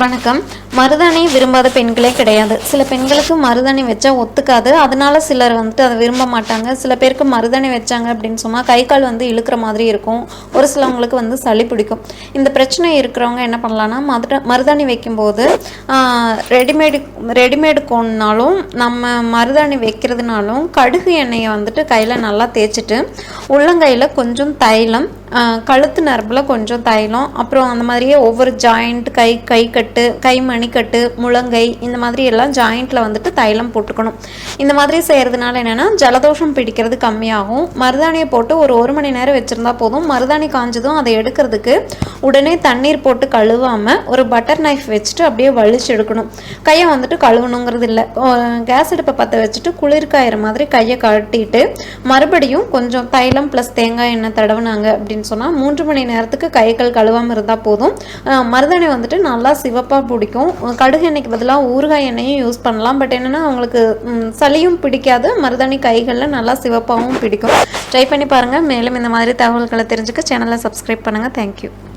வணக்கம். மருதாணி விரும்பாத பெண்களே கிடையாது. சில பெண்களுக்கு மருதாணி வச்சா ஒத்துக்காது. அதனால சிலர் வந்துட்டு அதை விரும்ப மாட்டாங்க. சில பேருக்கு மருதாணி வச்சாங்க அப்படின்னு சொன்னால் கை கால் வந்து இழுக்கிற மாதிரி இருக்கும். ஒரு சிலவங்களுக்கு வந்து சளி பிடிக்கும். இந்த பிரச்சனை இருக்கிறவங்க என்ன பண்ணலான்னா மதுர மருதாணி வைக்கும்போது ரெடிமேடு ரெடிமேடு கோன்னாலும் நம்ம மருதாணி வைக்கிறதுனாலும் கடுகு எண்ணெயை வந்துட்டு கையில் நல்லா தேய்ச்சிட்டு உள்ளங்கையில் கொஞ்சம் தைலம் கழுத்து நரம்பில் கொஞ்சம் தைலம் அப்புறம் அந்த மாதிரியே ஒவ்வொரு ஜாயிண்ட் கை கை கட்டு கை மணிக்கட்டு முழங்கை இந்த மாதிரி எல்லாம் ஜாயிண்ட்டில் வந்துட்டு தைலம் போட்டுக்கணும். இந்த மாதிரி செய்கிறதுனால என்னென்னா ஜலதோஷம் பிடிக்கிறது கம்மியாகும். மருதாணியை போட்டு ஒரு ஒரு மணி நேரம் வச்சுருந்தா போதும். மருதாணி காஞ்சதும் அதை எடுக்கிறதுக்கு உடனே தண்ணீர் போட்டு கழுவாமல் ஒரு பட்டர் நைஃப் வச்சுட்டு அப்படியே வலிச்சு எடுக்கணும். கையை வந்துட்டு கழுவணுங்கிறது இல்லை. கேஸ் அடுப்பை பற்ற வச்சுட்டு குளிர்காயிற மாதிரி கையை கட்டிட்டு மறுபடியும் கொஞ்சம் தைலம் ப்ளஸ் தேங்காய் எண்ணெய் தடவுனாங்க அப்படின்னு சொன்னால் மூன்று மணி நேரத்துக்கு கைகள் கழுவாமல் இருந்தால் போதும். மருதாணி வந்துட்டு நல்லா சிவப்பாக பிடிக்கும். கடுகு எண்ணெய்க்கு பதிலாக ஊறுகாய் எண்ணெயும் யூஸ் பண்ணலாம். பட் என்னென்னா அவங்களுக்கு சளியும் பிடிக்காது. மருதாணி கைகளில் நல்லா சிவப்பாகவும் பிடிக்கும். ட்ரை பண்ணி பாருங்கள் மேலும் இந்த மாதிரி தகவல்களை தெரிஞ்சுக்க சேனலை சப்ஸ்கிரைப் பண்ணுங்கள் தேங்க்யூ